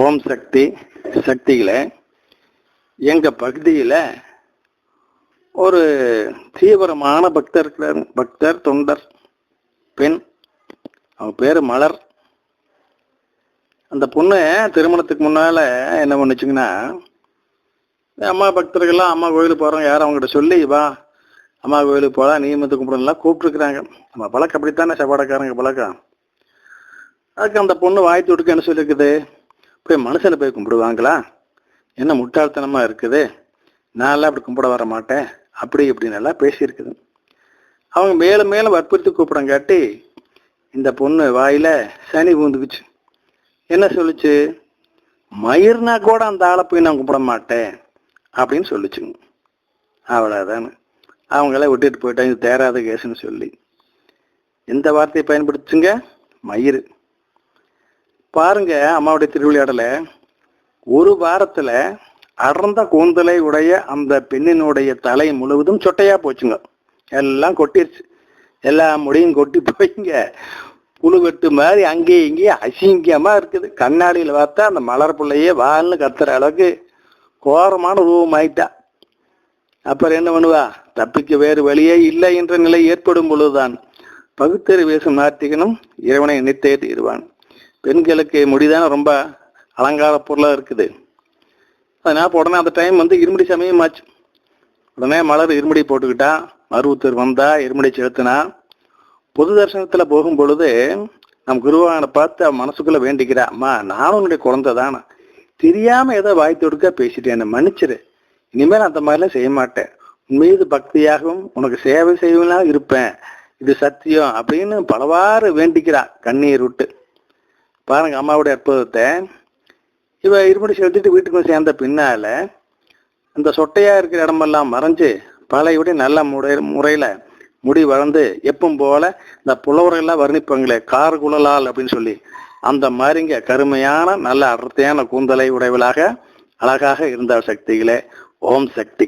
ஓம் சக்தி சக்திகளை எங்கள் பகுதியில் ஒரு தீவிரமான பக்தர் இருக்கிறார். பக்தர் தொண்டர் பெண் அவன் பேர் மலர். அந்த பொண்ணு திருமணத்துக்கு முன்னால் என்ன பண்ணுச்சுங்கன்னா அம்மா பக்தர்கள்லாம் அம்மா கோயிலுக்கு போகிறோம் யாரும் அவங்ககிட்ட சொல்லி வா அம்மா கோயிலுக்கு போகலாம் நியமத்து கும்பிடலாம் கூப்பிட்டுருக்குறாங்க. நம்ம பழக்கம் அப்படித்தானே செவ்வாடைக்காரங்க பழக்கம். அதுக்கு அந்த பொண்ணு வாய் தொடுக்க என்ன சொல்லியிருக்குது போய் மனுஷனை போய் கும்பிடுவாங்களா? என்ன முட்டாள்தனமாக இருக்குது? நான்லாம் அப்படி கும்பிட வர மாட்டேன். அப்படி இப்படின்னு எல்லாம் பேசியிருக்குது. அவங்க மேலும் மேலும் வற்புறுத்தி கூப்பிடங்காட்டி இந்த பொண்ணு வாயில சனி பூந்துக்குச்சு. என்ன சொல்லுச்சு? மயிர்னா கூட அந்த ஆளை போய் நான் கும்பிட மாட்டேன் அப்படின்னு சொல்லுச்சுங்க. அவ்வளோதானு அவங்கள விட்டுட்டு போயிட்டாங்க தேராத கேஸ்ன்னு சொல்லி. எந்த வார்த்தையை பயன்படுத்துச்சுங்க? மயிர் பாருங்க அம்மாவுடைய திருவிளையாடல. ஒரு வாரத்துல அடர்ந்த கூந்தலை உடைய அந்த பெண்ணினுடைய தலை முழுவதும் சொட்டையா போச்சுங்க. எல்லாம் கொட்டிருச்சு. எல்லா முடியும் கொட்டி போய்ங்க. புழுவெட்டு மாதிரி அங்கேயும் இங்கேயும் அசிங்கமா இருக்குது. கண்ணாடியில் பார்த்தா அந்த மலர் பிள்ளையே வால்னு கத்துற அளவுக்கு கோரமான ரூபம் ஆயிட்டா அப்புறம் என்ன பண்ணுவா? தப்பிக்க வேறு வழியே இல்லை என்ற நிலை ஏற்படும் பொழுதுதான் பகுத்தறி வேஷம் நாட்டிகனும் இறைவனை நினைத்தே தீருவான். பெண்களுக்கு முடிதான ரொம்ப அலங்கார பொருளாக இருக்குது. அதனால் இப்ப உடனே அந்த டைம் வந்து இருமுடி சமயம் ஆச்சு. உடனே மலர் இருமுடி போட்டுக்கிட்டா மருவத்தூர் வந்தா இருமுடி செலுத்தினா பொது தரிசனத்தில் போகும் பொழுது நம் குருவானை பார்த்து அவன் மனசுக்குள்ளே வேண்டிக்கிறா அம்மா நானும் உன்னுடைய குழந்தை தானே? தெரியாமல் ஏதோ வாய் தொடுக்க பேசிட்டேன் என்னை மன்னிச்சிரு. இனிமேல் அந்த மாதிரிலாம் செய்ய மாட்டேன். உன் மீது பக்தியாகவும் உனக்கு சேவை செய்வனாக இருப்பேன். இது சத்தியம் அப்படின்னு பலவாறு வேண்டிக்கிறா கண்ணீர் விட்டு. பாருங்க அம்மாவுடைய அற்புதத்தை. இவ இருமுடி செலுத்திட்டு வீட்டுக்கு சேர்ந்த பின்னால அந்த சொட்டையா இருக்கிற இடமெல்லாம் மறைஞ்சு பழையபடி நல்ல முறை முறையில முடி வளர்ந்து எப்பவும் போல இந்த புலவர்கள்லாம் வர்ணிப்பாங்களே கார் குழலால் அப்படின்னு சொல்லி. அந்த மாதிரிங்க கருமையான நல்ல அடர்த்தியான கூந்தலை உடையவளாக அழகாக இருந்தாள் சக்திகளே ஓம் சக்தி.